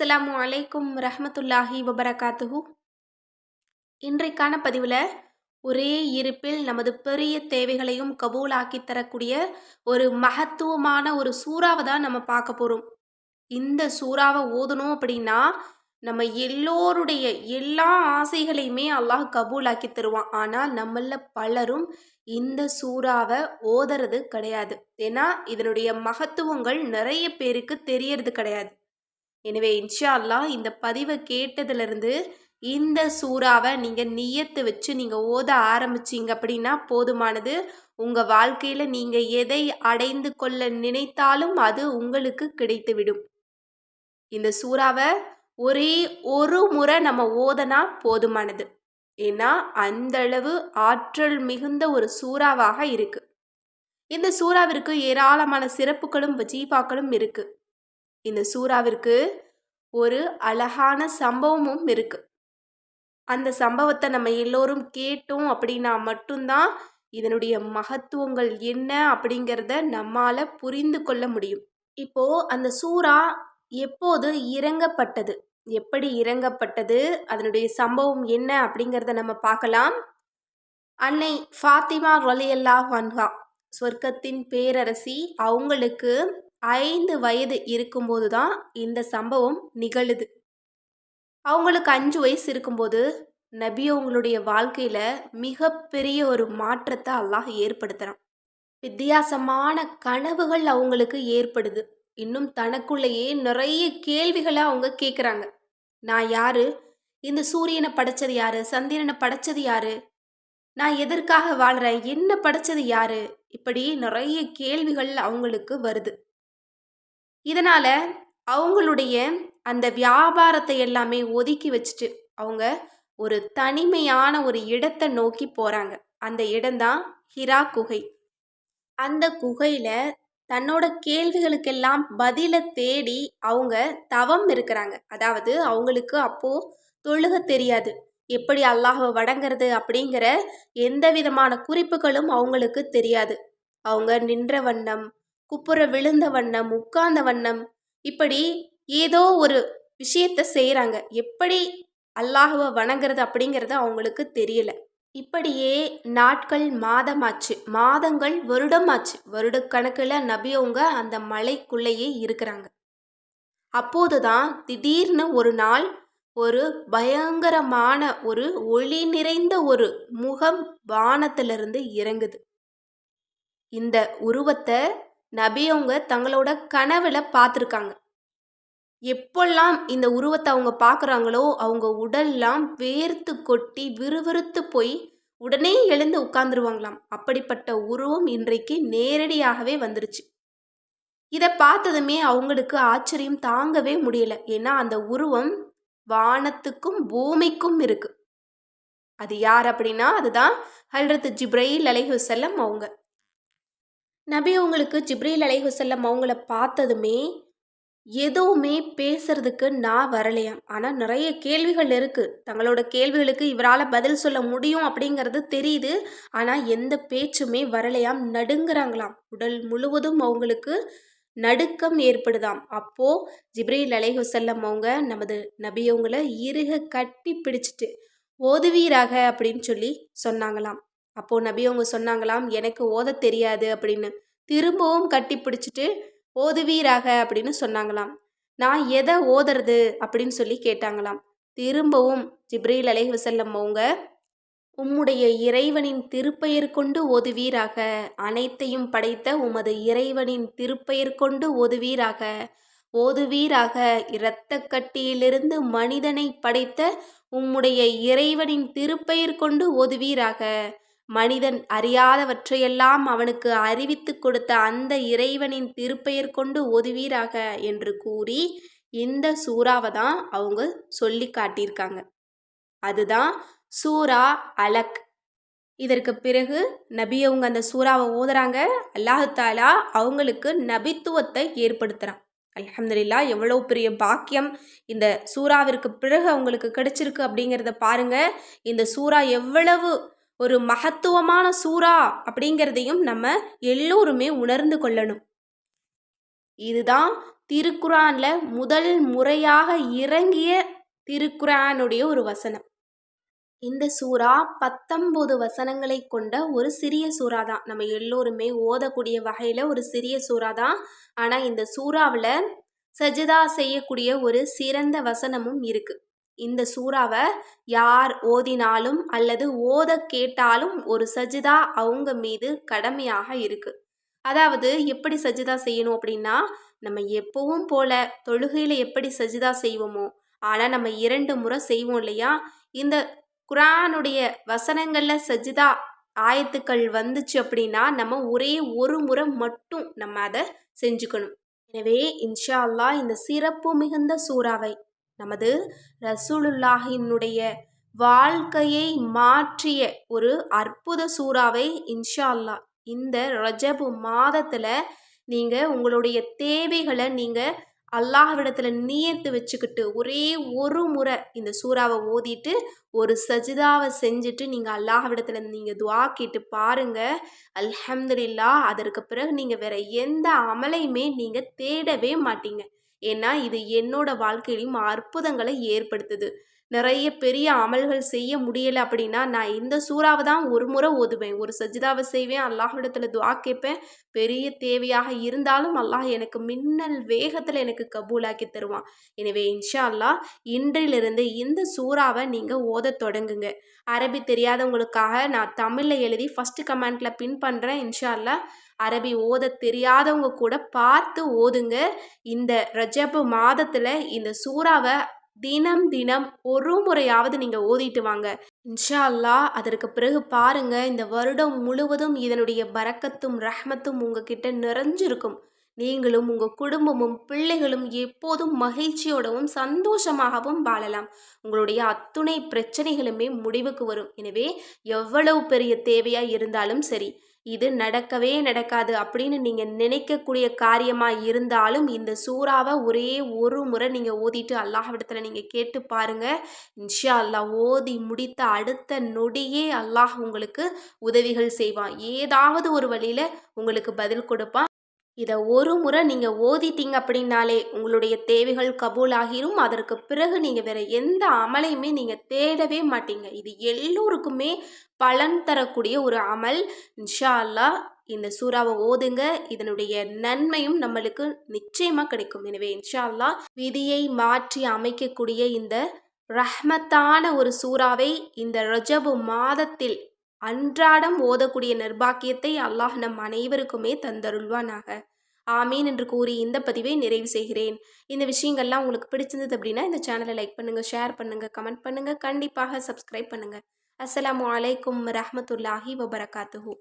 அஸ்ஸலாமு அலைக்கும் ரஹ்மத்துல்லாஹி வபரகாத்துஹு. இன்றைக்கான பதிவில் ஒரே இருப்பில் நமது பெரிய தேவைகளையும் கபூலாக்கி தரக்கூடிய ஒரு மகத்துவமான ஒரு சூறாவை தான் நம்ம பார்க்க போகிறோம் இந்த சூறாவை ஓதணும் அப்படின்னா நம்ம எல்லோருடைய எல்லா ஆசைகளையுமே அல்லாஹ் கபூலாக்கி தருவான். ஆனால் நம்மள பலரும் இந்த சூறாவை ஓதுறது கிடையாது. ஏன்னா இதனுடைய மகத்துவங்கள் நிறைய பேருக்கு தெரியறது கிடையாது. எனவே இன்ஷா அல்லா இந்த பதிவை கேட்டதுலேருந்து இந்த சூறாவை நீங்கள் நியத்து வச்சு நீங்கள் ஓத ஆரம்பிச்சிங்க அப்படின்னா போதுமானது. உங்கள் வாழ்க்கையில் நீங்கள் எதை அடைந்து கொள்ள நினைத்தாலும் அது உங்களுக்கு கிடைத்துவிடும். இந்த சூறாவை ஒரே ஒரு முறை நம்ம ஓதனா போதுமானது. ஏன்னா அந்தளவு ஆற்றல் மிகுந்த ஒரு சூறாவாக இருக்குது இந்த சூறாவிற்கு ஏராளமான சிறப்புகளும் ஜீபாக்களும் இருக்குது இந்த சூறாவிற்கு ஒரு அழகான சம்பவமும் இருக்கு. அந்த சம்பவத்தை நம்ம எல்லோரும் கேட்டோம் அப்படின்னா மட்டும்தான் இதனுடைய மகத்துவங்கள் என்ன அப்படிங்கிறத நம்மால் புரிந்து கொள்ள முடியும். இப்போ அந்த சூறா எப்போது இறங்கப்பட்டது? எப்படி இறங்கப்பட்டது? அதனுடைய சம்பவம் என்ன அப்படிங்கிறத நம்ம பார்க்கலாம். அன்னை ஃபாத்திமா ரொலியல்லா வன்ஹா சொர்க்கத்தின் பேரரசி அவங்களுக்கு ஐந்து வயது இருக்கும்போது தான் இந்த சம்பவம் நிகழுது. அவங்களுக்கு அஞ்சு வயசு இருக்கும்போது நபி அவங்களுடைய வாழ்க்கையில் மிகப்பெரிய ஒரு மாற்றத்தை அல்லாஹ் ஏற்படுத்துகிறான் வித்தியாசமான கனவுகள் அவங்களுக்கு ஏற்படுது. இன்னும் தனக்குள்ளேயே நிறைய கேள்விகளை அவங்க கேட்குறாங்க நான் யாரு? இந்த சூரியனை படைச்சது யாரு? சந்திரனை படைச்சது யாரு? நான் எதற்காக வாழ்கிறேன் என்ன படைச்சது யாரு? இப்படி நிறைய கேள்விகள் அவங்களுக்கு வருது. இதனால் அவங்களுடைய அந்த வியாபாரத்தை எல்லாமே ஒதுக்கி வச்சுட்டு அவங்க ஒரு தனிமையான ஒரு இடத்தை நோக்கி போகிறாங்க அந்த இடம்தான் ஹிரா குகை. அந்த குகையில் தன்னோட கேள்விகளுக்கெல்லாம் பதிலை தேடி அவங்க தவம் இருக்கிறாங்க. அதாவது அவங்களுக்கு அப்போது தொழுக தெரியாது. எப்படி அல்லாஹை வணங்குறது அப்படிங்கிற எந்த விதமான குறிப்புகளும் அவங்களுக்கு தெரியாது. அவங்க நின்ற வண்ணம் குப்புற விழுந்த வண்ணம் உட்கார்ந்த வண்ணம். இப்படி ஏதோ ஒரு விஷயத்த செய்கிறாங்க எப்படி அல்லாஹுவை வணங்குறது அப்படிங்கிறது அவங்களுக்கு தெரியல. இப்படியே நாட்கள் மாதமாச்சு. மாதங்கள் வருடமாச்சு. வருடக்கணக்கில் நபியவங்க அந்த மலைக்குள்ளேயே இருக்கிறாங்க. அப்போது தான் திடீர்னு ஒரு நாள் ஒரு பயங்கரமான ஒரு ஒளி நிறைந்த ஒரு முகம் வானத்திலிருந்து இறங்குது. இந்த உருவத்தை நபி அவங்க தங்களோட கனவுல பார்த்துருக்காங்க எப்பெல்லாம் இந்த உருவத்தை அவங்க பார்க்குறாங்களோ அவங்க உடல்லாம் வேர்த்து கொட்டி விறுவிறுத்து போய் உடனே எழுந்து உட்கார்ந்துருவாங்களாம். அப்படிப்பட்ட உருவம் இன்றைக்கு நேரடியாகவே வந்துருச்சு. இதை பார்த்ததுமே அவங்களுக்கு ஆச்சரியம் தாங்கவே முடியல. ஏன்னா அந்த உருவம் வானத்துக்கும் பூமிக்கும் இருக்கு. அது யார் அப்படின்னா அதுதான் ஹல்ரத் ஜிப்ரயில் அலைஹுசல்லம் அவங்க. நபி அவங்களுக்கு ஜிப்ரீல் அலைஹுசல்லம் அவங்கள பார்த்ததுமே எதுவுமே பேசுறதுக்கு நான் வரலையாம் ஆனால் நிறைய கேள்விகள் இருக்குது தங்களோட கேள்விகளுக்கு இவரால் பதில் சொல்ல முடியும் அப்படிங்கிறது தெரியுது. ஆனால் எந்த பேச்சுமே வரலையாம். நடுங்குறாங்களாம். உடல் முழுவதும் அவங்களுக்கு நடுக்கம் ஏற்படுதாம். அப்போது ஜிப்ரீல் அலைஹுசல்லம் அவங்க நமது நபியவங்களை இறுக இருக கட்டி பிடிச்சிட்டு ஓதுவீராக அப்படின்னு சொல்லி சொன்னாங்களாம். அப்போது நபி அவங்க சொன்னாங்களாம் எனக்கு ஓத தெரியாது அப்படின்னு. திரும்பவும் கட்டி பிடிச்சிட்டு ஓதுவீராக அப்படின்னு சொன்னாங்களாம். நான் எதை ஓதுறது? அப்படின்னு சொல்லி கேட்டாங்களாம். திரும்பவும் ஜிப்ரீல் அலைஹி வசல்லம் அவங்க உம்முடைய இறைவனின் திருப்பெயர் கொண்டு ஓதுவீராக. அனைத்தையும் படைத்த உமது இறைவனின் திருப்பெயர் கொண்டு ஓதுவீராக. ஓதுவீராக. இரத்த கட்டியிலிருந்து மனிதனை படைத்த உம்முடைய இறைவனின் திருப்பெயர் கொண்டு ஓதுவீராக. மனிதன் அறியாதவற்றையெல்லாம் அவனுக்கு அறிவித்து கொடுத்த அந்த இறைவனின் திருப்பெயர் கொண்டு ஒதுவீராக என்று கூறி இந்த சூறாவை தான் அவங்க சொல்லி காட்டியிருக்காங்க. அதுதான் சூரா அலக். இதற்கு பிறகு நபி அவங்க அந்த சூறாவை ஓதுறாங்க. அல்லாஹாலா அவங்களுக்கு நபித்துவத்தை ஏற்படுத்துகிறான் அலமதுல்லா எவ்வளோ பெரிய பாக்கியம் இந்த சூறாவிற்கு பிறகு அவங்களுக்கு கிடைச்சிருக்கு அப்படிங்கிறத பாருங்கள் இந்த சூறா எவ்வளவு ஒரு மகத்துவமான சூறா அப்படிங்கிறதையும் நம்ம எல்லோருமே உணர்ந்து கொள்ளணும். இதுதான் திருக்குறானில் முதல் முறையாக இறங்கிய திருக்குறானுடைய ஒரு வசனம். இந்த சூறா பத்தொம்போது வசனங்களை கொண்ட ஒரு சிறிய சூறா தான் நம்ம எல்லோருமே ஓதக்கூடிய வகையில் ஒரு சிறிய சூறா தான் ஆனால் இந்த சூறாவில் சஜிதா செய்யக்கூடிய ஒரு சிறந்த வசனமும் இருக்குது இந்த சூறாவை யார் ஓதினாலும் அல்லது ஓத கேட்டாலும் ஒரு சஜிதா அவங்க மீது கடமையாக இருக்குது அதாவது எப்படி சஜிதா செய்யணும் அப்படின்னா நம்ம எப்பவும் போல தொழுகையில் எப்படி சஜிதா செய்வோமோ ஆனால் நம்ம இரண்டு முறை செய்வோம் இல்லையா? இந்த குரானுடைய வசனங்களில் சஜிதா ஆயத்துக்கள் வந்துச்சு அப்படின்னா நம்ம ஒரே ஒரு முறை மட்டும் நம்ம அதை செஞ்சுக்கணும். எனவே இன்ஷா அல்லாஹ் இந்த சிறப்பு மிகுந்த சூறாவை நமது ரசூலுல்லாஹினுடைய வாழ்க்கையை மாற்றிய ஒரு அற்புத சூறாவை இன்ஷா அல்லாஹ் இந்த ரஜபு மாதத்தில் நீங்கள் உங்களுடைய தேவைகளை நீங்கள் அல்லாஹ்விடத்தில் நீயத்து வச்சுக்கிட்டு ஒரே ஒரு முறை இந்த சூறாவை ஓதிட்டு ஒரு சஜிதாவை செஞ்சுட்டு நீங்கள் அல்லாஹ்விடத்தில் நீங்கள் துவா கேட்டு பாருங்கள் அல்ஹம்துலில்லா அதற்கு பிறகு நீங்கள் வேறு எந்த அமலையுமே நீங்கள் தேடவே மாட்டீங்க. ஏன்னா இது என்னோட வாழ்க்கையிலையும் அற்புதங்களை ஏற்படுத்துது. நிறைய பெரிய அமல்கள் செய்ய முடியலை அப்படின்னா நான் இந்த சூறாவை தான் ஒரு முறை ஓதுவேன். ஒரு சஜிதாவை செய்வேன் அல்லாஹிடத்தில் துவா கேட்பேன். பெரிய தேவையாக இருந்தாலும் அல்லாஹ் எனக்கு மின்னல் வேகத்தில் எனக்கு கபூலாக்கி தருவான். எனவே இன்ஷா அல்லாஹ் இன்றிலிருந்து இந்த சூறாவை நீங்கள் ஓத தொடங்குங்க. அரபி தெரியாதவங்களுக்காக நான் தமிழில் எழுதி ஃபஸ்ட்டு கமெண்ட்டில் பின் பண்ணுறேன் இன்ஷா அல்லாஹ் அரபி ஓத தெரியாதவங்க கூட பார்த்து ஓதுங்க. இந்த ரஜப் மாதத்தில் இந்த சூறாவை தினம் தினம் ஒரு முறையாவது நீங்கள் ஓதிட்டு வாங்க. இன்ஷா அல்லா அதற்கு பிறகு பாருங்க இந்த வருடம் முழுவதும் இதனுடைய பறக்கத்தும் ரஹ்மத்தும் உங்ககிட்ட நிறைஞ்சிருக்கும். நீங்களும் உங்கள் குடும்பமும் பிள்ளைகளும் எப்போதும் மகிழ்ச்சியோடவும் சந்தோஷமாகவும் வாழலாம். உங்களுடைய அத்துணை பிரச்சனைகளுமே முடிவுக்கு வரும். எனவே எவ்வளவு பெரிய தேவையாக இருந்தாலும் சரி இது நடக்கவே நடக்காது அப்படின்னு நீங்கள் நினைக்கக்கூடிய காரியமாக இருந்தாலும் இந்த சூறாவை ஒரே ஒரு முறை நீங்கள் ஓதிட்டு அல்லாஹ்விடத்தில் நீங்கள் கேட்டு பாருங்கள் இன்ஷா அல்லாஹ் ஓதி முடித்த அடுத்த நொடியே அல்லாஹ் உங்களுக்கு உதவிகள் செய்வான். ஏதாவது ஒரு வழியில் உங்களுக்கு பதில் கொடுப்பான். இதை ஒரு முறை நீங்கள் ஓதிட்டீங்க அப்படின்னாலே உங்களுடைய தேவைகள் கபூல் ஆகிரும் அதற்கு பிறகு நீங்கள் வேற எந்த அமலையுமே நீங்கள் தேடவே மாட்டீங்க. இது எல்லோருக்குமே பலன் தரக்கூடிய ஒரு அமல். இன்ஷா அல்லா இந்த சூறாவை ஓதுங்க. இதனுடைய நன்மையும் நம்மளுக்கு நிச்சயமாக கிடைக்கும். எனவே இன்ஷா அல்லா விதியை மாற்றி அமைக்கக்கூடிய இந்த ரஹ்மத்தான ஒரு சூறாவை இந்த ரஜபு மாதத்தில் அன்றாடம் ஓதக்கூடிய நிர்பாக்கியத்தை அல்லாஹ் நம் அனைவருக்குமே தந்தருள்வானாக. ஆமீன் என்று கூறி இந்த பதிவை நிறைவு செய்கிறேன். இந்த விஷயங்கள்லாம் உங்களுக்கு பிடிச்சிருந்தது அப்படின்னா இந்த சேனலை லைக் பண்ணுங்கள் ஷேர் பண்ணுங்கள் கமெண்ட் பண்ணுங்கள் கண்டிப்பாக சப்ஸ்கிரைப் பண்ணுங்கள் அஸ்லாம் வலைக்கம் ரஹமத்துல்லாஹி வபரகாத்துஹூ.